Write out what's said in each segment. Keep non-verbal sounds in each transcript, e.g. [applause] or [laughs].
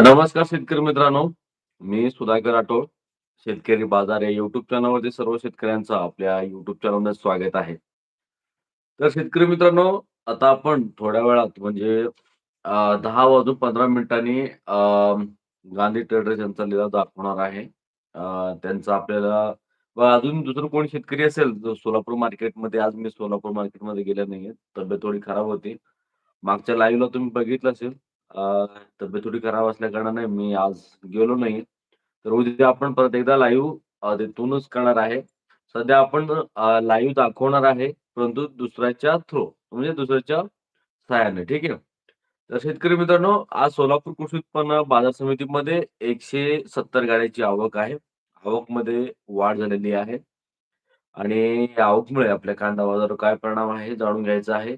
नमस्कार शेतकरी मित्रांनो. मी सुधाकर राठोड. शेतकरी बाजार या युट्यूब चॅनलवरती सर्व शेतकऱ्यांचं आपल्या युट्यूब चॅनलमध्ये स्वागत आहे. तर शेतकरी मित्रांनो, आता आपण थोड्या वेळात म्हणजे दहा वाजून 15 मिनिटांनी गांधी ट्रेडर्स यांचा लिलाव दाखवणार आहे. त्यांचा आपल्याला व अजून दुसरं कोणी शेतकरी असेल, सोलापूर मार्केटमध्ये आज मी सोलापूर मार्केटमध्ये गेले नाहीये. तब्येत थोडी खराब होती. मागच्या लाईव्हला तुम्ही बघितलं असेल. अ, तब्येत थोडी खराब असल्याकारणाने मी आज गेलो नाही. तर उद्या आपण परत एकदा लाईव्ह अ, तिथूनच करणार आहे. सध्या आपण अ, लाईव्ह दाखवणार आहे, परंतु दुसऱ्याच्या थ्रू म्हणजे दुसऱ्याच्या सहाय्याने. ठीक आहे. तर शेतकरी मित्रांनो, आज सोलापूर कृषी उत्पन्न बाजार समितीमध्ये 170 गाड्यांची आवक आहे. आवकमध्ये वाढ झालेली आहे. आणि या आवकमुळे आपल्या कांदा बाजारावर काय परिणाम आहे जाणून घ्यायचा आहे.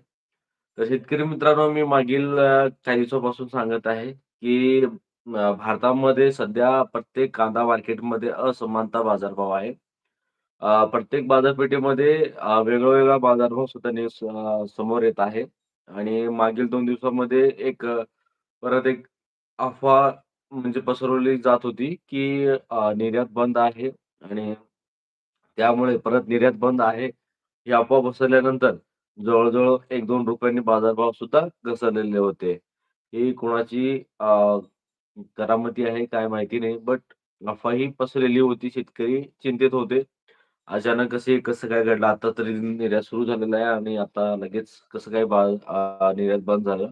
तर शेतकरी मित्रांनो, मी मागील अ, काही दिवसापासून सांगत आहे, की अ, भारतामध्ये सध्या प्रत्येक कांदा मार्केटमध्ये असमानता बाजारभाव आहे. अ, प्रत्येक बाजारपेठेमध्ये अ, वेगळा-वेगळा बाजारभाव सुद्धा अ, समोर येत आहे. आणि मागील 2 दिवसामध्ये एक अ, परत एक अफवा म्हणजे पसरवली जात होती, की अ, निर्यात बंद आहे आणि त्यामुळे परत निर्यात बंद आहे. ही अफवा पसरल्यानंतर जवळजवळ एक दोन रुपयांनी बाजारभाव सुद्धा घसरलेले होते. ही कुणाची करामती आहे काय माहिती नाही. बट नफाही पसरलेली होती. शेतकरी चिंतेत होते. अचानक कसे कसं काय घडलं? आता तरी निर्यात सुरू झालेला आहे आणि आता लगेच कसं काय निर्यात बंद झालं?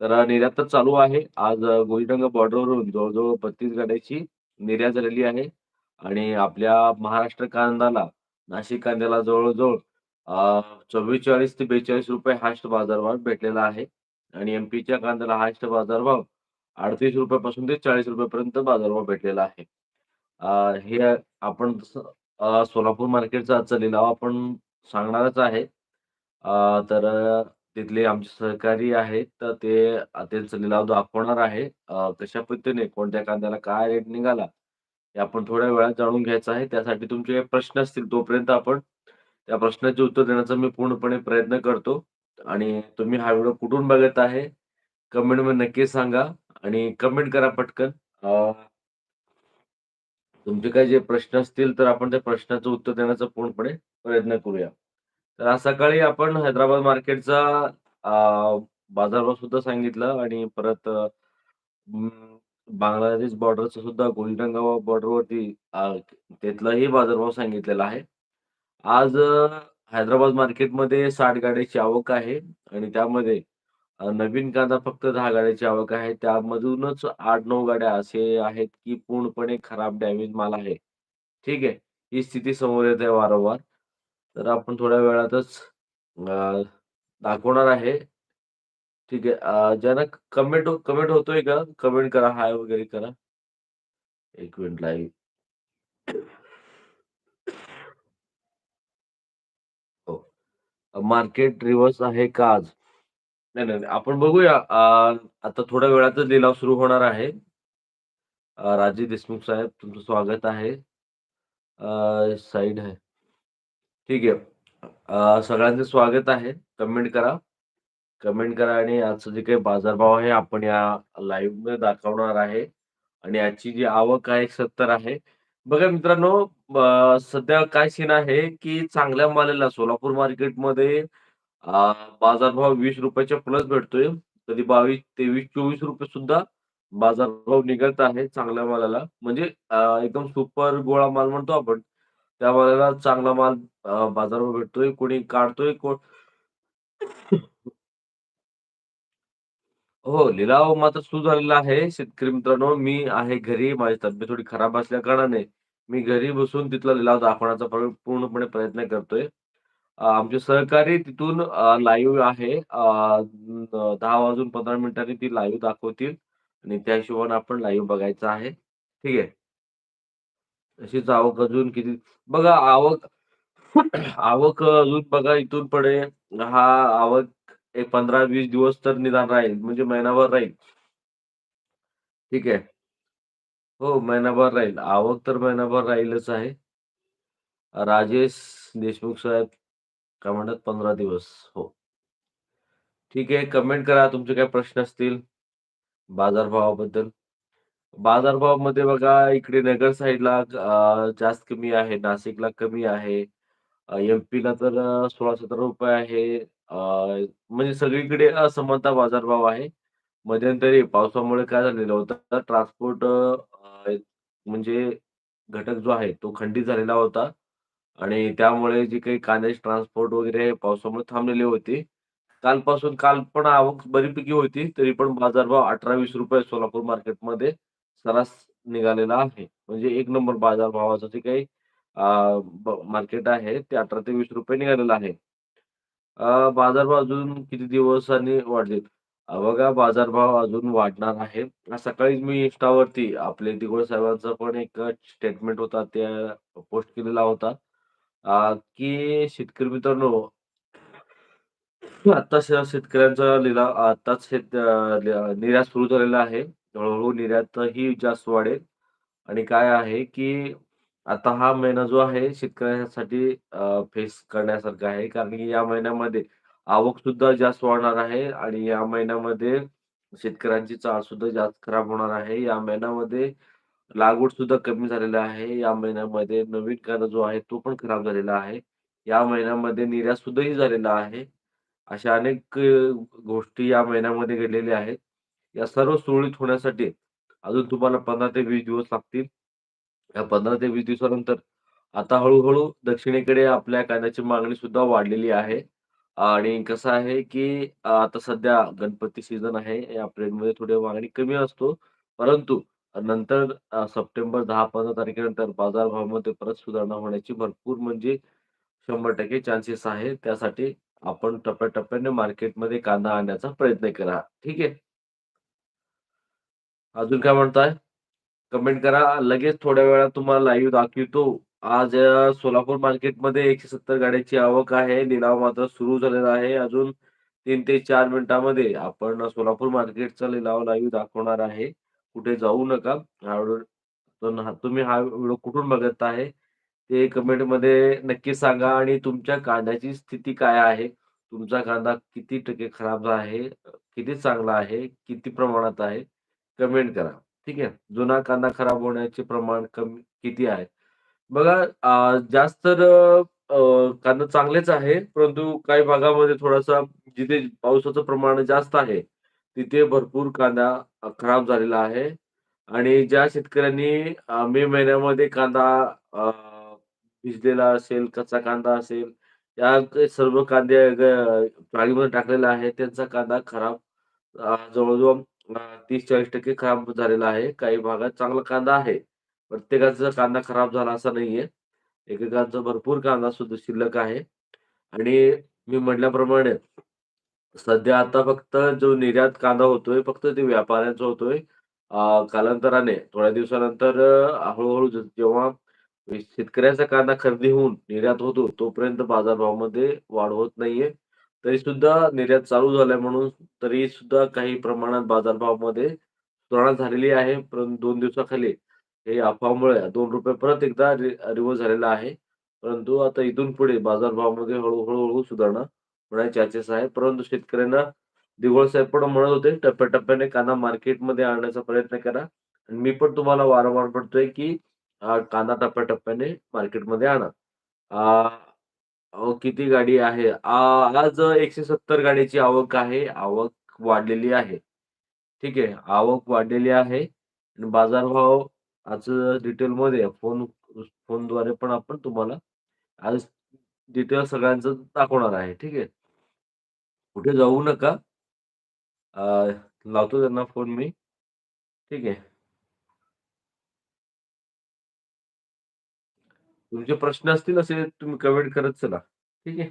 तर निर्यात तर चालू आहे. आज अ, बॉर्डरवरून जवळजवळ बत्तीस गाड्याची निर्यात झालेली आहे. आणि आपल्या महाराष्ट्र कांद्याला, नाशिक कांद्याला जवळजवळ अ, 44 ते ₹42 हायस्ट बाजारभाव भेटलेला आहे. आणि एम-पीच्या कांद्याला हायस्ट बाजारभाव ₹38 पासून ते ₹40 पर्यंत बाजारभाव भेटलेला आहे. अ, हे आपण अ, सोलापूर मार्केटचा आजचा लिलाव आपण सांगणारच आहे. अ, तर अ, तिथले आमचे सहकारी आहेत, तर ते अ, त्यांचा लिलाव दाखवणार आहे. अ, कशा पद्धतीने कोणत्या कांद्याला काय रेट निघाला? हे आपण थोड्या वेळात जाणून घ्यायचं आहे. त्यासाठी तुमचे प्रश्न असतील, तोपर्यंत आपण त्या प्रश्नाचे उत्तर देण्याचा मी पूर्णपणे प्रयत्न करतो. आणि तुम्ही हा व्हिडिओ कुठून बघत आहे? कमेंटमध्ये नक्की सांगा आणि कमेंट करा पटकन. तुमचे काही जे प्रश्न असतील, तर आपण त्या प्रश्नाचं उत्तर देण्याचा पूर्णपणे प्रयत्न करूया. तर आज सकाळी आपण हैदराबाद मार्केटचा बाजारभाव सुद्धा सांगितला आणि परत बांगलादेश बॉर्डरचा सुद्धा गोलढंगा बॉर्डरवरती तिथलाही बाजारभाव सांगितलेला आहे. आज अ, हैदराबाद मार्केटमध्ये 60 गाड्यांची आवक आहे आणि त्यामध्ये अ, नवीन कांदा फक्त 10 गाड्यांची आवक आहे. त्यामधूनच 8-9 गाड्या असे आहेत, की पूर्णपणे खराब डॅमेज माल आहे. ठीक आहे. ही स्थिती समोर येत आहे वारंवार. तर आपण थोड्या वेळातच अ, दाखवणार आहे. ठीक आहे. अ, ज्यांना कमेंट कमेंट हो, होतोय का? कमेंट करा, हाय वगैरे करा. एक मिनिट लाईव्ह हो. मार्केट रिव्हर्स आहे का आज? नाही, नाही, नाही. आपण बघूया. अ, आता थोड्या वेळातच लिलाव सुरू होणार आहे. अ, देशमुख साहेब, तुमचं स्वागत आहे. अ, आहे ठीक आहे. अ, स्वागत आहे. कमेंट करा. कमेंट करा आणि आजचं जे काही बाजारभाव आहे, आपण या लाईव्हमध्ये दाखवणार आहे. आणि याची जी आवक आहे 70 आहे. बघा मित्रांनो, अ, सध्या काय सीन आहे, की चांगल्या मालाला सोलापूर मार्केटमध्ये अ, बाजारभाव ₹20 च्या प्लस भेटतोय. कधी 22, 23, ₹24 सुद्धा बाजारभाव निघत आहे चांगल्या मालाला. म्हणजे अ, एकदम सुपर गोळा माल म्हणतो आपण. त्या मालाला चांगला माल अ, बाजारभाव भेटतोय. कोणी काढतोय कोण हो, लिलाव मात्र सुरू झालेला आहे. शेतकरी मित्रांनो, मी आहे घरी. माझी तब्येत थोडी खराब असल्याकारणाने मी घरी बसून तिथला लिलाव दाखवण्याचा पूर्णपणे प्रयत्न करतोय. आमचे सहकारी तिथून लाईव्ह आहे. दहा वाजून 15 मिनिटांनी ती लाईव्ह दाखवतील आणि त्या हिशोबाने आपण लाईव्ह बघायचं आहे. ठीक आहे. तशीच आवक अजून किती बघा आवक आवक अजून बघा इथून पडे हा आवक एक 15-20 दिवस तर निदान राहील. म्हणजे महिनाभर राहील. ठीक आहे. हो, महिनाभर राहील. आवक तर महिनाभर राहीलच आहे. राजेश देशमुख साहेब काय म्हणतात 15 दिवस. हो. ठीक आहे. कमेंट करा तुमचे काही प्रश्न असतील बाजारभावाबद्दल. बाजारभावामध्ये बघा इकडे नगर साइडला अ, जास्त कमी आहे. नाशिकला कमी आहे. अ, एम-पीला तर अ, ₹16-17 आहे. अ, म्हणजे सगळीकडे असमानता बाजारभाव आहे. मध्यंतरी पावसामुळे काय झालेलं होतं, ट्रान्सपोर्ट अ, म्हणजे घटक जो आहे तो खंडित झालेला होता आणि त्यामुळे जी काही कांद्याची ट्रान्सपोर्ट वगैरे पावसामुळे थांबलेली होती. कालपासून काल पण आवक बरीपैकी होती. तरी पण बाजारभाव ₹18-20 सोलापूर मार्केटमध्ये सर्रास निघालेला आहे. म्हणजे एक नंबर बाजारभावाचं जे काही अ, ब मार्केट आहे ते ₹18-20 निघालेलं आहे. अ, बाजारभाव अजून किती दिवसांनी वाढतील? अ, बघा बाजारभाव अजून वाढणार आहे. सकाळीच मी Instaवरती आपले दिघोळे साहेबांचा पण एक स्टेटमेंट होता, त्या पोस्ट केलेला होता. अ, की शेतकरी मित्रांनो आत्ताच शेतकऱ्यांचा लिलाव आत्ताच शेत अ, निर्यात सुरू झालेला आहे. हळू-हळू निर्यातही जास्त वाढेल आणि काय आहे, की आता हा महिना जो आहे शेतकऱ्यांसाठी अ, फेस करण्यासारखा आहे. कारण की या महिन्यामध्ये आवक सुद्धा जास्त वाढणार आहे आणि या महिन्यामध्ये शेतकऱ्यांची चाळ सुद्धा जास्त खराब होणार आहे. या महिन्यामध्ये लागवड सुद्धा कमी झालेला आहे. या महिन्यामध्ये नवीन कांदा जो आहे तो पण खराब झालेला आहे. या महिन्यामध्ये निर्यात सुद्धाही झालेला आहे. अशा अनेक गोष्टी या महिन्यामध्ये घडलेल्या आहेत. या सर्व सुरळीत होण्यासाठी अजून तुम्हाला 15 ते वीस दिवस लागतील. या 15 ते वीस दिवसानंतर आता हळूहळू दक्षिणेकडे आपल्या कांद्याची मागणी सुद्धा वाढलेली आहे. आणि कसं आहे, की आता सध्या गणपती सीझन आहे. या एप्रिलमध्ये थोडी मागणी कमी असतो. परंतु नंतर अ, सप्टेंबर 10-15 तारखेनंतर बाजारभावामध्ये परत सुधारणा होण्याची भरपूर म्हणजे 100% चान्सेस आहे. त्यासाठी आपण टप्प्या मार्केटमध्ये कांदा आणण्याचा प्रयत्न करा. ठीक आहे. अजून काय म्हणताय? कमेंट करा. लगेच थोड्या वेळात तुम्हाला लाईव्ह दाखवितो. आज अ, सोलापूर मार्केटमध्ये 170 गाड्यांची आवक आहे. लिलाव मात्र सुरू झालेला आहे. अजून 3 ते 4 मिनिटांमध्ये आपण सोलापूर मार्केटचा लिलाव लाईव्ह दाखवणार आहे. कुठे जाऊ नका. हा व्हिडिओ पण तुम्ही हा व्हिडिओ कुठून बघत आहे, ते कमेंटमध्ये नक्की सांगा आणि तुमच्या कांद्याची स्थिती काय आहे? तुमचा कांदा किती टक्के खराब आहे? किती चांगला आहे? किती प्रमाणात आहे? कमेंट करा. ठीक आहे. जुना कांदा खराब होण्याचे प्रमाण कमी किती आहे? बघा जास्त तर कांदा चांगलेच आहे. परंतु काही भागामध्ये थोडासा जिथे पावसाचं प्रमाण जास्त आहे, तिथे भरपूर कांदा खराब झालेला आहे. आणि ज्या शेतकऱ्यांनी मे महिन्यामध्ये कांदा भिजलेला असेल, कच्चा कांदा असेल, या सर्व कांदे ट्रॉलीमध्ये टाकलेला आहे. त्यांचा कांदा खराब जवळजवळ तीस चाळीस टक्के खराब झालेला आहे. काही भागात चांगला कांदा आहे. प्रत्येकाचा कांदा खराब झाला असा नाहीये. एकेकांचा भरपूर कांदा सुद्धा शिल्लक आहे आणि मी म्हटल्याप्रमाणे सध्या आता फक्त जो निर्यात कांदा होतोय, फक्त ते व्यापाऱ्यांचा होतोय. कालांतराने थोड्या दिवसानंतर हळूहळू जेव्हा शेतकऱ्याचा कांदा खरेदी होऊन निर्यात होतो, तोपर्यंत बाजारभावामध्ये वाढ होत नाहीये. तरी सुद्धा निर्यात चालू झालाय म्हणून तरी सुद्धा काही प्रमाणात बाजारभावामध्ये सुधारणा झालेली आहे. परंतु दोन दिवसाखाली हे अफवामुळे ₹2 परत एकदा रि रिव्हर्स झालेला आहे. परंतु आता इथून पुढे बाजारभावामध्ये हळू-हळू सुधारणा होण्याचे चान्सेस आहे. परंतु शेतकऱ्यांना दिघोळ साहेब पण म्हणत होते, टप्प्याटप्प्याने कांदा मार्केटमध्ये आणण्याचा प्रयत्न करा. आणि मी पण तुम्हाला वारंवार म्हणतोय, की अ, कांदा टप्प्याटप्प्याने मार्केटमध्ये आणा. अ, अहो, किती गाडी आहे? आज आज 170 गाडीची आवक आहे. आवक वाढलेली आहे. ठीक आहे. आवक वाढलेली आहे आणि बाजारभाव आज डिटेलमध्ये फोन फोनद्वारे पण आपण तुम्हाला आज डिटेल सगळ्यांचं दाखवणार आहे. ठीक आहे. कुठे जाऊ नका. लावतो त्यांना फोन मी. ठीक आहे. तुमचे प्रश्न असतील असे तुम्ही कमेंट करत चला. ठीक आहे.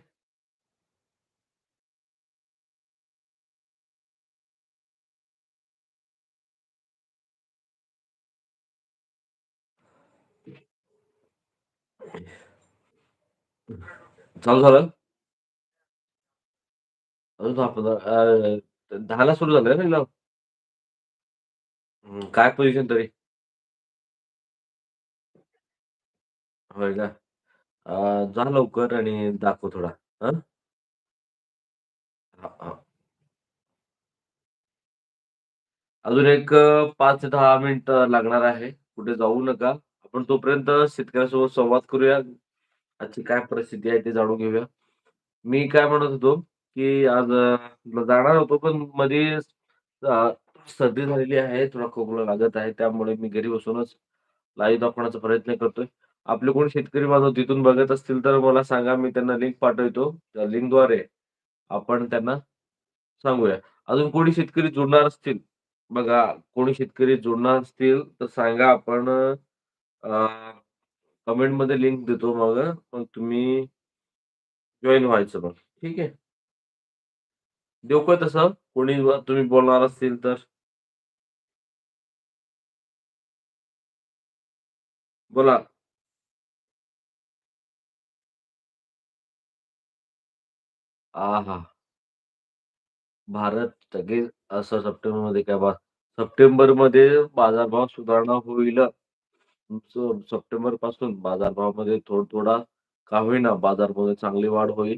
चालू झालं? अजून 10-15 अ, 10ला सुरू झालंय ना लिलाव? काय पोझिशन तरी? होय का? जा लवकर आणि दाखव थोडा. हा अजून एक अ, 5 ते 10 मिनिटं लागणार आहे. कुठे जाऊ नका. आपण तोपर्यंत शेतकऱ्यांसोबत संवाद करूया. आजची काय परिस्थिती आहे ते जाणून घेऊया. मी काय म्हणत होतो, की आज जाणार होतो पण मध्ये सर्दी झालेली आहे. थोडा खोकला लागत आहे. त्यामुळे मी घरी बसूनच लाईव्ह दाखवण्याचा प्रयत्न करतोय. आपले कोणी शेतकरी बांधव तिथून बघत असतील तर मला सांगा. मी त्यांना लिंक पाठवतो. त्या लिंकद्वारे आपण त्यांना सांगूया. अजून कोणी शेतकरी जुडणार असतील, बघा कोणी शेतकरी जुडणार असतील तर सांगा आपण कमेंट कमेंटमध्ये लिंक देतो मग मग तुम्ही जॉईन व्हायचं मग. ठीक आहे. देऊ का तसं? कोणी तुम्ही बोलणार असतील तर? बोला. आहा! भारत लगेच असं सप्टेंबरमध्ये काय बा सप्टेंबरमध्ये बाजारभाव सुधारणा होईल. तुमचं सप्टेंबरपासून बाजारभावामध्ये थोडा-थोडा का होईना बाजारमध्ये चांगली वाढ होईल.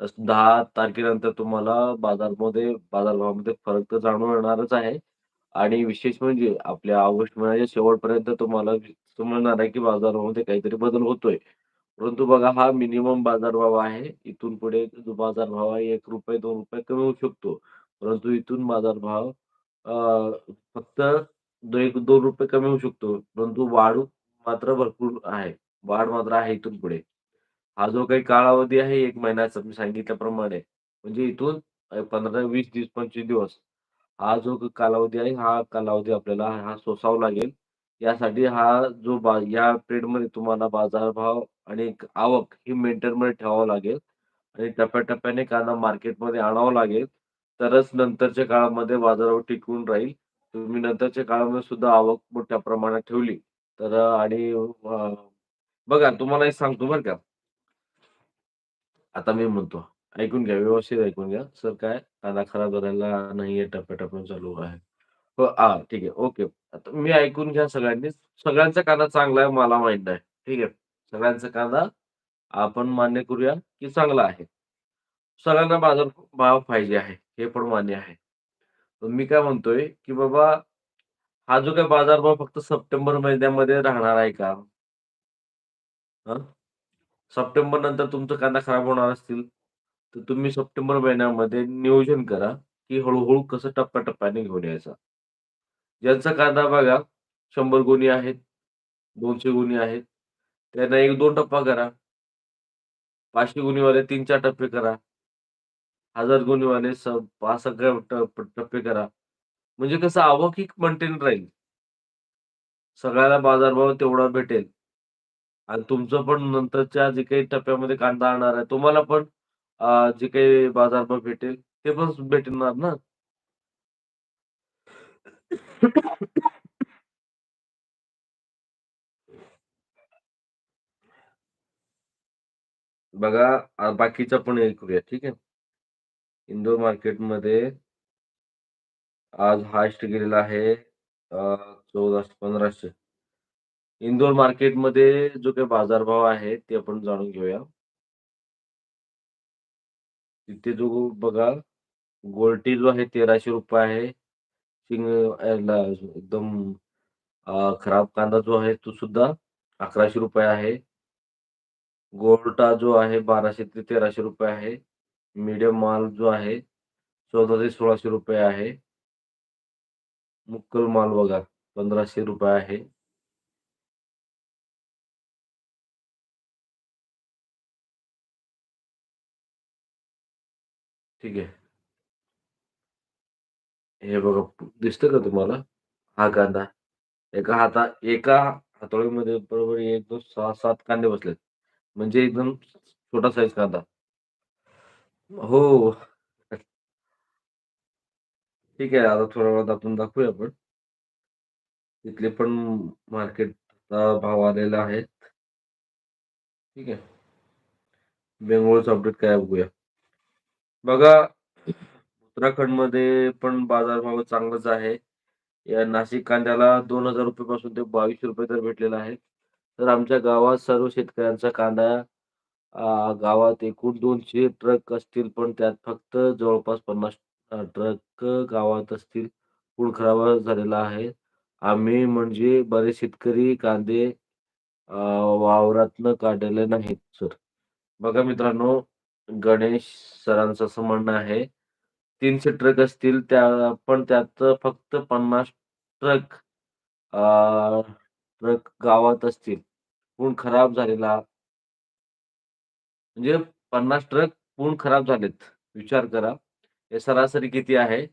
तसं 10 तारखेनंतर तुम्हाला बाजारमध्ये बाजारभावामध्ये फरक तर जाणून येणारच आहे. आणि विशेष म्हणजे आपल्या ऑगस्ट महिन्याच्या शेवटपर्यंत तुम्हाला समजणार आहे, की बाजारामध्ये काहीतरी बदल होतोय. परंतु बघा हा मिनिमम बाजारभाव आहे. इथून पुढे जो बाजारभाव आहे ₹1 ₹2 कमी होऊ शकतो. परंतु इथून बाजारभाव अ, फक्त ₹1-2 कमी होऊ शकतो. परंतु वाढ मात्र भरपूर आहे. वाढ मात्र आहे इथून पुढे. हा जो काही कालावधी आहे 1 महिन्याचा मी सांगितल्याप्रमाणे म्हणजे इथून 15, 20 दिवस, 25 दिवस हा जो कालावधी आहे, हा कालावधी आपल्याला हा सोसावा लागेल. यासाठी हा जो बा या पिरियडमध्ये तुम्हाला बाजारभाव आणि आवक ही मेंटेनमध्ये ठेवावं लागेल आणि टप्प्याटप्प्याने कांदा मार्केटमध्ये आणावा लागेल. तरच नंतरच्या काळामध्ये बाजारावर टिकून राहील. तुम्ही नंतरच्या काळामध्ये सुद्धा आवक मोठ्या प्रमाणात ठेवली तर आणि बघा तुम्हाला एक सांगतो बरं का. आता मी म्हणतो, ऐकून घ्या, व्यवस्थित ऐकून घ्या. सर काय कांदा खराब झालेला नाहीये, टप्प्याटप्प्याने चालू आहे. हो, हां, ठीक आहे. ओके. आता मी ऐकून घ्या सगळ्यांनी सगळ्यांचा कांदा चांगला आहे मला माहीत नाही ठीक आहे. सगळ्यांचा कांदा आपण मान्य करूया, की चांगला आहे. सगळ्यांना बाजारभाव पाहिजे आहे, हे पण मान्य आहे. पण मी काय म्हणतोय, की बाबा हा जो काही बाजारभाव फक्त सप्टेंबर महिन्यामध्ये राहणार आहे का? सप्टेंबर नंतर तुमचा कांदा खराब होणार असतील, तर तुम्ही सप्टेंबर महिन्यामध्ये नियोजन करा, की हळूहळू कसं टप्प्याटप्प्याने घेऊन यायचा. ज्यांचा कांदा बघा शंभर गुणी आहेत, दोनशे गुणी आहेत, त्यांना 1-2 टप्पा करा. पाचशे गुणीवाले 3-4 टप्पे करा. 1000 गुणीवाले स 5-6 टप टप्पे करा. म्हणजे कसं आवक ही मेंटेन राहील. सगळ्याला बाजारभाव तेवढा भेटेल. आणि तुमचं पण नंतरच्या जे काही टप्प्यामध्ये कांदा आणणार आहे, तुम्हाला पण जे काही बाजारभाव भेटेल, ते पण भेटणार ना. बघा बाकीचा पण ऐकूया, ठीक आहे. इंदोर मार्केटमध्ये आज हायस्ट गेलेला आहे चौदाशे पंधराशे इंदोर मार्केटमध्ये जो काही बाजारभाव आहे, ते आपण जाणून घेऊया. तिथे जो बघा, गोल्टी जो आहे ₹1300 आहे. शिंग एकदम खराब कांदा जो आहे, तो सुद्धा ₹1100 आहे. गोल्टा जो आहे बाराशे ते ₹1300 आहे. मीडियम माल जो आहे चौदा ते ₹1600 आहे. मुक्कल माल बघा ₹1500 आहे. ठीक आहे. हे बघा दिसतं का तुम्हाला? हा कांदा. एका हाता एका हातोडीमध्ये बरोबर 1, 2, 6, 7 कांदे बसलेत. म्हणजे एकदम छोटा साईज कांदा. हो. ठीक आहे. आता थोड्या वेळात आपण दाखवूया आपण. तिथले पण मार्केटचा भाव आलेला आहे. ठीक आहे. बेंगळूरचं अपडेट काय बघूया. बघा, उत्तराखंडमध्ये पण बाजारभाव चांगलाच आहे. या नाशिक कांद्याला ₹2000 पासून ते ₹2200 तर भेटलेला आहे. तर आमच्या गावात सर्व शेतकऱ्यांचा कांदा अ, गावात एकूण 200 ट्रक असतील, पण त्यात फक्त जवळपास 50 अ, ट्रक गावात असतील. पूर्ण खराब झालेला आहे. आम्ही म्हणजे बरेच शेतकरी कांदे अ, वावरातनं काढलेले नाहीत सर. बघा मित्रांनो, गणेश सरांचं असं म्हणणं आहे, 300 ट्रक असतील त्या पण त्यात फक्त 50 ट्रक अ, ट्रक गावात असतील. पूर्ण खराब झालेला म्हणजे 50 ट्रक पूर्ण खराब झालेत. विचार करा. हे सरासरी किती आहे?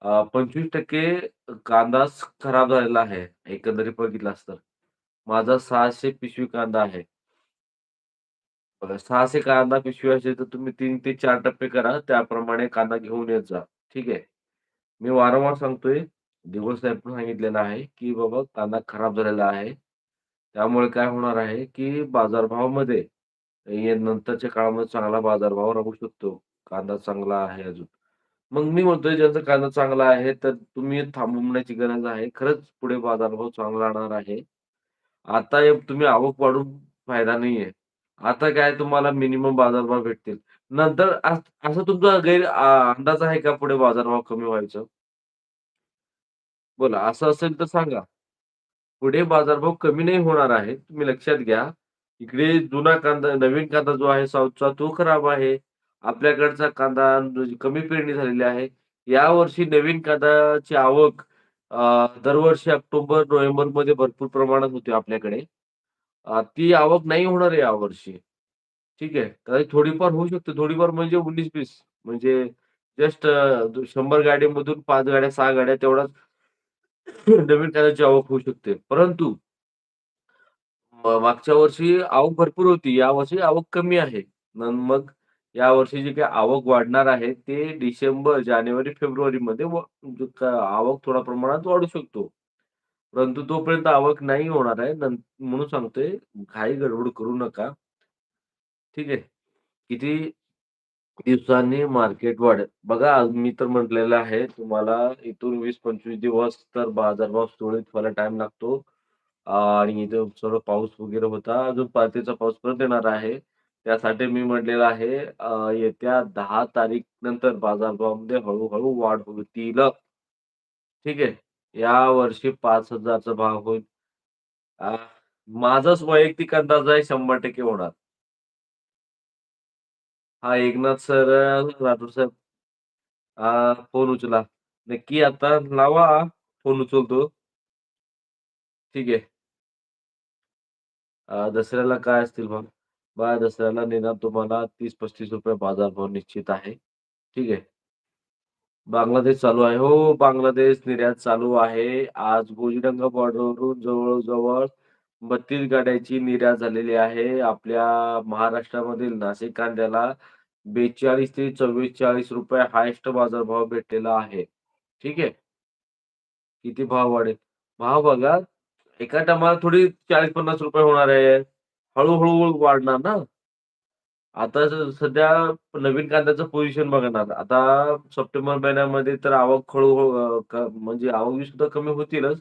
अ, 25% कांदाच खराब झालेला आहे, एकंदरीत बघितलास तर. माझा सहाशे पिशवी कांदा आहे. बघा 600 कांदा पिशवी असेल, तर तुम्ही तीन ते चार टप्पे करा. त्याप्रमाणे कांदा घेऊन येत जा. ठीक आहे. मी वारंवार सांगतोय, दिवस साहेब पण सांगितलेलं आहे, की बाबा कांदा खराब झालेला आहे. त्यामुळे काय होणार आहे, की बाजारभावामध्ये हे नंतरच्या काळामध्ये चांगला बाजारभाव राहू शकतो. कांदा चांगला आहे अजून. मग मी म्हणतोय ज्यांचा कांदा चांगला आहे, तर तुम्ही थांबवण्याची गरज आहे. खरंच पुढे बाजारभाव चांगला राहणार आहे. आता तुम्ही आवक वाढून फायदा नाहीये. आता काय तुम्हाला मिनिमम बाजारभाव भेटतील. नंतर असं तुमचा गैर अंदाज आहे का पुढे बाजारभाव कमी व्हायचं? बोला, असं असेल तर सांगा. पुढे बाजारभाव कमी नाही होणार आहे. तुम्ही लक्षात घ्या. इकडे जुना कांदा, नवीन कांदा जो आहे साऊथचा तो खराब आहे. आपल्याकडचा कांदा कमी पेरणी झालेली आहे. यावर्षी नवीन कांदाची आवक दरवर्षी ऑक्टोबर, नोव्हेंबरमध्ये भरपूर प्रमाणात होते आपल्याकडे. ती आवक नाही होणार आहे यावर्षी. ठीक आहे. तर थोडीफार होऊ शकते. थोडीफार म्हणजे 19-20 म्हणजे जस्ट अ, 100 गाडीमधून 5 गाड्या, सहा गाड्या तेवढाच नवीन कांद्याची आवक होऊ शकते. परंतु मागच्या वर्षी आवक भरपूर होती. यावर्षी आवक कमी आहे. न मग यावर्षी जी काही आवक वाढणार आहे, ते डिसेंबर, जानेवारी, फेब्रुवारी मध्ये आवक थोड्या प्रमाणात वाढू शकतो. परंतु तोपर्यंत आवक नाही होणार आहे. म्हणून सांगतोय, घाई गडबड करू नका. ठीक आहे. किती दिवसांनी मार्केट वाढेल. बघा आज मी तर म्हटलेलं आहे तुम्हाला इथून 20-25 दिवस तर बाजारभाव सुरळीत व्हायला टाइम लागतो. आणि इथं सर्व पाऊस वगैरे होता. अजून परतीचा पाऊस परत येणार आहे. त्यासाठी मी म्हटलेलं आहे अ, येत्या 10 तारीख नंतर बाजारभावामध्ये हळू वाढ होतील. ठीक आहे. यावर्षी 5,000 चा भाव होईल. माझाच वैयक्तिक अंदाज आहे 100% होणार. हा एकनाथ सर, राठोड साहेब अ, फोन उचला. नक्की आता लावा. फोन उचलतो. ठीक आहे. दसऱ्याला काय असतील मग बा दसऱ्याला नेणार तुम्हाला ₹30-35 बाजारभाव निश्चित आहे. ठीक आहे. बांगलादेश चालू आहे. हो, बांगलादेश निर्यात चालू आहे. आज गोजीडंगा बॉर्डरवरून जवळजवळ बत्तीस गाड्याची निर्यात झालेली आहे. आपल्या महाराष्ट्रामधील नाशिक कांद्याला ₹42 ते ₹44 हायेस्ट बाजारभाव भेटलेला आहे. ठीक आहे. किती भाव वाढेल? भाव बघा, एका टायमाला थोडी ₹40-50 होणार आहे. हळूहळू हळू वाढणार ना. आता सध्या नवीन कांद्याचं पोझिशन बघा ना. आता सप्टेंबर महिन्यामध्ये तर आवक हळूहळू म्हणजे आवक सुद्धा कमी होतीलच.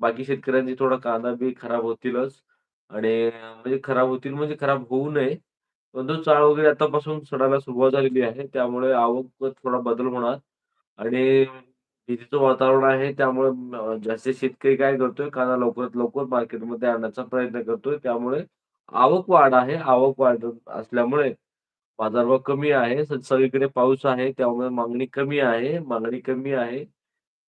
बाकी शेतकऱ्यांची थोडा कांदा बी खराब होतीलच आणि म्हणजे खराब होतील म्हणजे खराब होऊ नये. परंतु चाळ वगैरे आतापासून सडायला सुरुवात झालेली आहे. त्यामुळे आवक थोडा बदल होणार आणि भीतीचं वातावरण आहे. त्यामुळे अ, जास्तीत शेतकरी काय करतोय, कांदा लवकरात लवकर मार्केटमध्ये आणण्याचा प्रयत्न करतोय. त्यामुळे आवक वाढ आहे. आवक वाढत असल्यामुळे बाजारभाव कमी आहे. स सगळीकडे पाऊस आहे. त्यामुळे मागणी कमी आहे. मागणी कमी आहे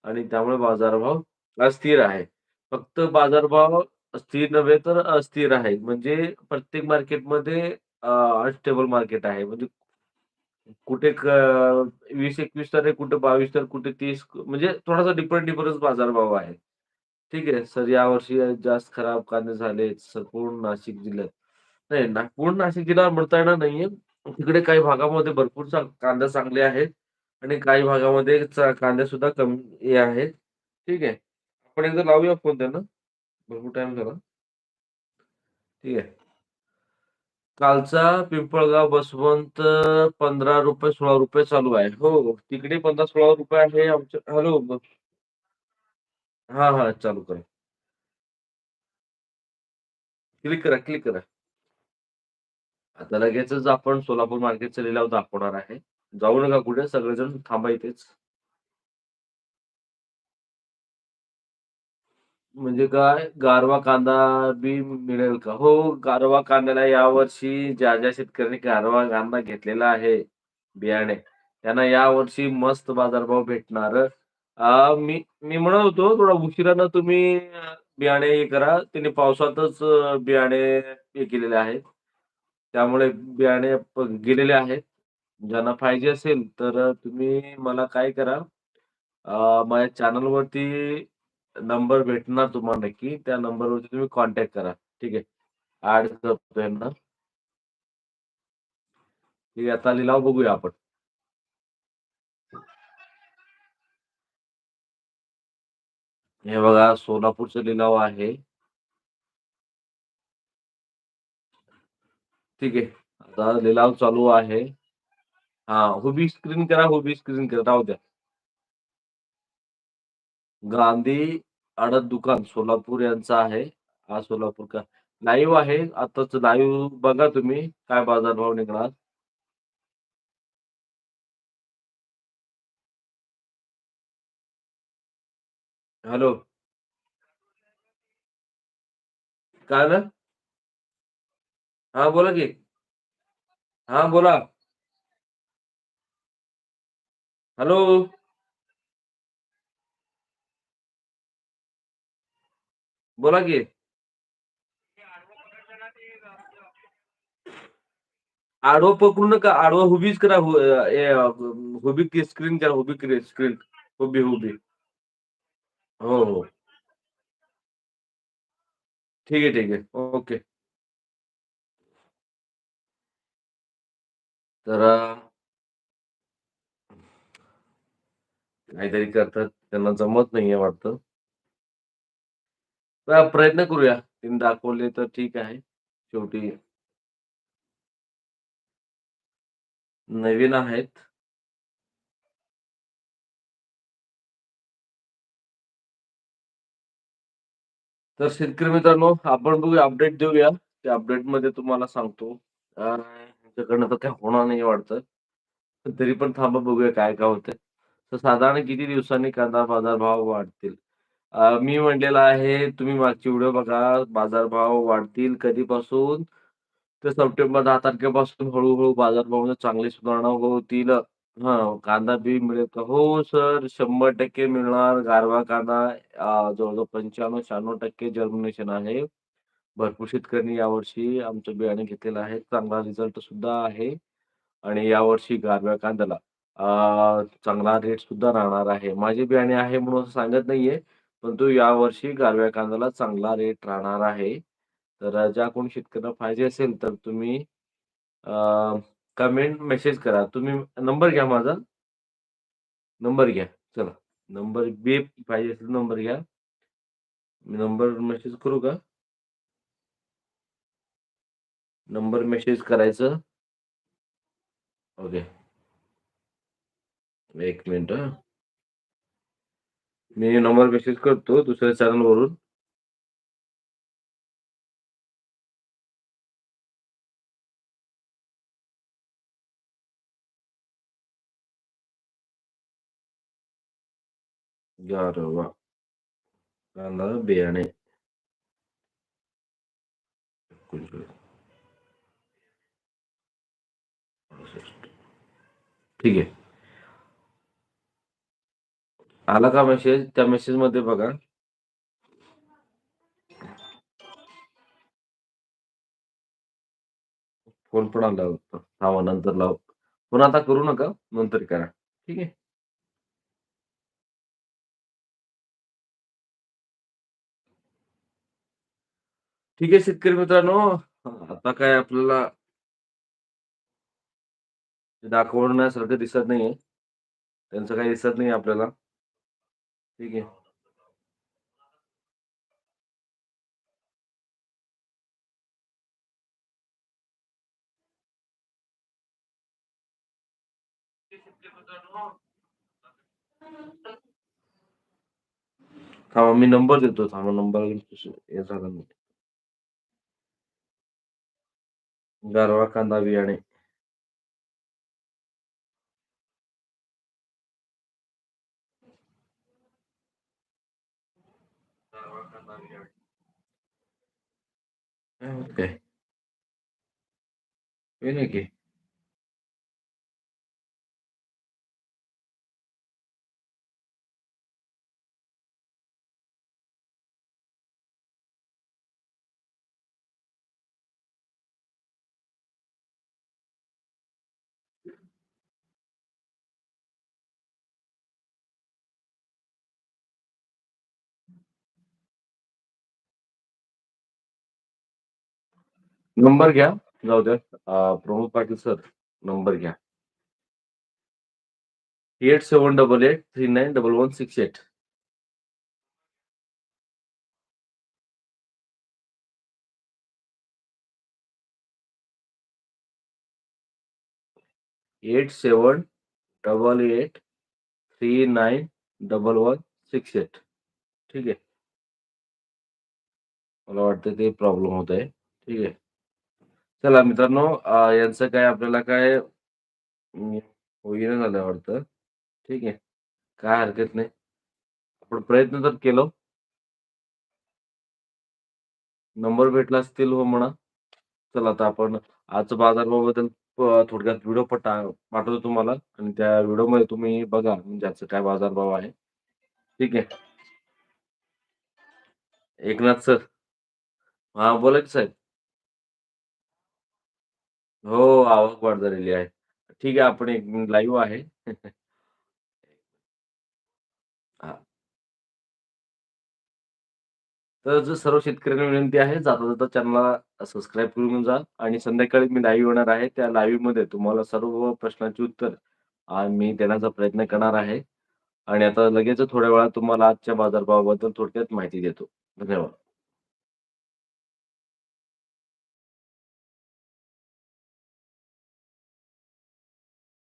आणि त्यामुळे बाजारभाव अस्थिर आहे. फक्त बाजारभाव स्थिर नव्हे तर अस्थिर आहे. म्हणजे प्रत्येक मार्केटमध्ये अ, अनस्टेबल मार्केट आहे. म्हणजे कुठे वीस एकवीस तर कुठे 22 तर कुठे तीस म्हणजे थोडासा डिफरंट डिफरन्स बाजारभाव आहे. ठीक आहे. सर यावर्षी जास्त खराब कांदे झाले पूर्ण नाशिक जिल्ह्यात. नाही, ना पूर्ण नाशिक जिल्हा म्हणता येणार नाहीये. तिकडे काही भागामध्ये भरपूर कांदे चांगले आहेत आणि काही भागामध्ये कांदे सुद्धा कमी हे आहेत. ठीक आहे. आपण एकदा लावूया फोन त्यांना. भरपूर टाइम झाला. ठीक आहे. कालचा पिंपळगाव बसवंत ₹15 ₹16 चालू आहे. हो, हो. तिकडे ₹15-16 आहे. आमच्या हॅलो. हा हा चालू करा. क्लिक करा, क्लिक करा. आता लगेचच आपण सोलापूर मार्केटचा लिलाव दाखवणार आहे. जाऊ नका कुठे. सगळेजण थांबा इथेच. म्हणजे काय गारवा कांदा बी मिळेल का? हो, गारवा कांद्याला यावर्षी ज्या-ज्या शेतकऱ्यांनी गारवा कांदा घेतलेला आहे, बियाणे, त्यांना यावर्षी मस्त बाजारभाव भेटणार. अ, मी मी म्हणत होतो थोडा उशिरानं तुम्ही अ, बियाणे हे करा. त्यांनी पावसातच अ, बियाणे हे केलेले आहेत. त्यामुळे बियाणे प गेलेले आहेत. ज्यांना पाहिजे असेल तर तुम्ही मला काय करा, अ, माझ्या चॅनलवरती नंबर भेटणार तुम्हाला नक्की. त्या नंबरवरती तुम्ही कॉन्टॅक्ट करा. ठीक आहे. ॲड करतो. आता लिलाव. हे बघा सोलापूरचा लिलाव आहे. ठीक आहे. आता लिलाव चालू आहे. हाँ, उभी स्क्रीन करा, उभी स्क्रीन करा. राहू. गांधी आडत दुकान सोलापूर यांचं आहे. हा सोलापूर का लाईव्ह आहे. आताच लाईव्ह बघा तुम्ही काय बाजारभाव निघणार. हॅलो. काय ना हा बोला की. हा बोला. हॅलो. बोला की. आडवं पकडू नका. आडवं हुबीच करा. हुबी स्क्रीन करा. उभी स्क्रीन. हुबी हुबी हो, हो. ठीक आहे, ठीक आहे. ओके. तर काहीतरी करतात. त्यांना जमत नाहीये वाटतं. प्रयत्न करूया. त्यांनी दाखवले तर ठीक आहे. शेवटी नवीन आहेत. तर शेतकरी मित्रांनो, आपण बघूया अपडेट देऊया. त्या अपडेटमध्ये तुम्हाला सांगतो. अ, तर काही होणार नाही वाटतं. तरी पण थांबा बघूया काय-काय होतंय. तर साधारण किती दिवसांनी कांदा बाजारभाव वाढतील? अ, मी म्हटलेलं आहे, तुम्ही मागचे व्हिडिओ बघा. बाजारभाव वाढतील कधीपासून? तर सप्टेंबर 10 तारखेपासून हळू-हळू बाजारभावामध्ये चांगली सुधारणा होतील. हां, कांदा बी मिळेल का? हो सर, 100% मिळणार. गारवा कांदा अ, जवळ-जवळ 95-96% जर्मिनेशन आहे. भरपूर शेतकऱ्यांनी यावर्षी आमचं बियाणे घेतलेलं आहे. चांगला रिझल्ट सुद्धा आहे आणि यावर्षी गारव्या कांद्याला अ, चांगला रेट सुद्धा राहणार आहे. माझे बियाणे आहे म्हणून असं सांगत नाहीये, परंतु यावर्षी गारव्या कांद्याला चांगला रेट राहणार आहे. तर ज्या कोण शेतकऱ्यांना पाहिजे असेल तर तुम्ही कमेंट, मेसेज करा. तुम्ही नंबर घ्या माझा. नंबर घ्या. चला. नंबर बी पाहिजे असेल नंबर घ्या. नंबर मेसेज करू का? नंबर मेसेज करायचं. ओके. एक मिनिट मी नंबर मेसेज करतो दुसऱ्या चॅनलवरून. गारवा. कांदा बियाणे. ठीक आहे. आला का मेसेज? त्या मेसेजमध्ये बघा. फोन पण आला होता. थांबा नंतर लाव फोन आता करू नका. नंतर करा. ठीक आहे. ठीक आहे शेतकरी मित्रांनो. आता काय आपल्याला दाखवण्यासारखं दिसत नाहीये. त्यांचं काही दिसत नाही आपल्याला. ठीक आहे. थांबा मी नंबर देतो. थांबा नंबर हे झालं नाही. गारवा कांदा बियाणे. काय होत काय? होय नंबर घ्या. जाऊ द्या. अ, प्रमोद पाटील सर नंबर घ्या. 8788391168 8788391168 ठीक आहे. मला वाटतं ते प्रॉब्लेम होत आहे. ठीक आहे. चला मित्रांनो अ, यांचं काय आपल्याला काय अं, होईना झालं वाटतं. ठीक आहे. काय हरकत नाही. आपण प्रयत्न तर केलो. नंबर भेटला असतील हो म्हणा. चला आता आपण आजचं बाजारभावाबद्दल अ, थोडक्यात व्हिडिओ पटा पाठवतो तुम्हाला आणि त्या व्हिडिओमध्ये तुम्ही बघा म्हणजे आजचा काय बाजारभाव आहे. ठीक आहे. एकनाथ सर. हां, बोला की साहेब. हो, आवक वाढ झालेली आहे. ठीक आहे, आपण एक मिनिट लाईव्ह आहे. [laughs] हां. तर जो सर्व शेतकऱ्यांना विनंती आहे, जाता-जाता चॅनलला सबस्क्राईब करून जा आणि संध्याकाळी मी लाईव्ह येणार आहे. त्या लाईव्हमध्ये तुम्हाला सर्व प्रश्नांची उत्तर अ, मी देण्याचा प्रयत्न करणार आहे आणि आता लगेच थोड्या वेळात तुम्हाला आजच्या बाजारभावाबद्दल थोडक्यात माहिती देतो. धन्यवाद.